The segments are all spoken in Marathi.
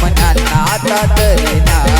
म्हणाल आता तरी ना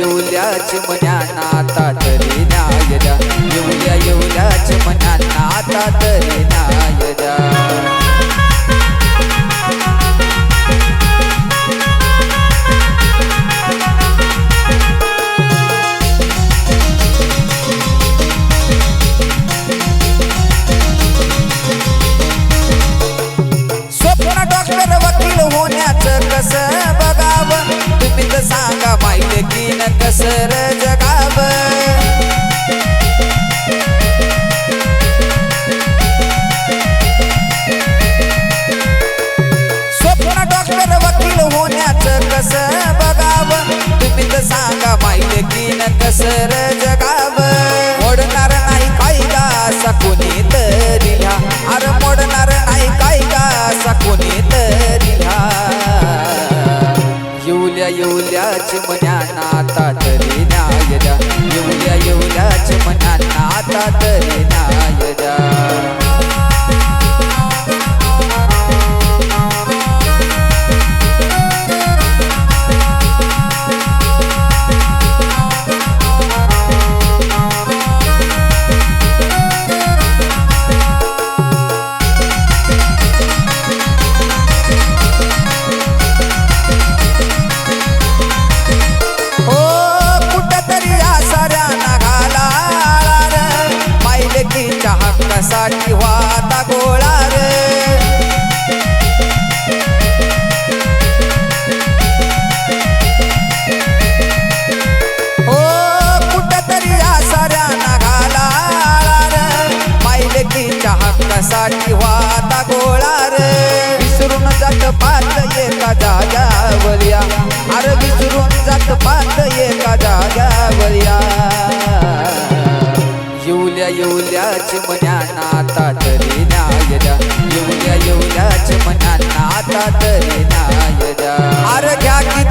येऊल्या मन्या नाता तरी न्याय द्या येवल्या येवल्याच मन्या नाता तरी न्याय द्या स्वप्न डॉक्टर वकील होण्याचं कसं? माहिती की कसर जगाव. स्वप्न डॉक्टर वकील होण्याचं कस बघाव? तर सांगा माहिती की न कसर येऊल्याच मन्यांना आता तरी न्याय द्या. येऊया येऊल्याच मन्यांना आता तरी न्याय. पात एका जाग्यावर या अरे विसरून जात पात एका जाग्यावर या येऊल्या येऊल्याच आता तरी न्याय द्या येऊल्या येऊल्याच आता तरी न्याय द्या अरे घ्या की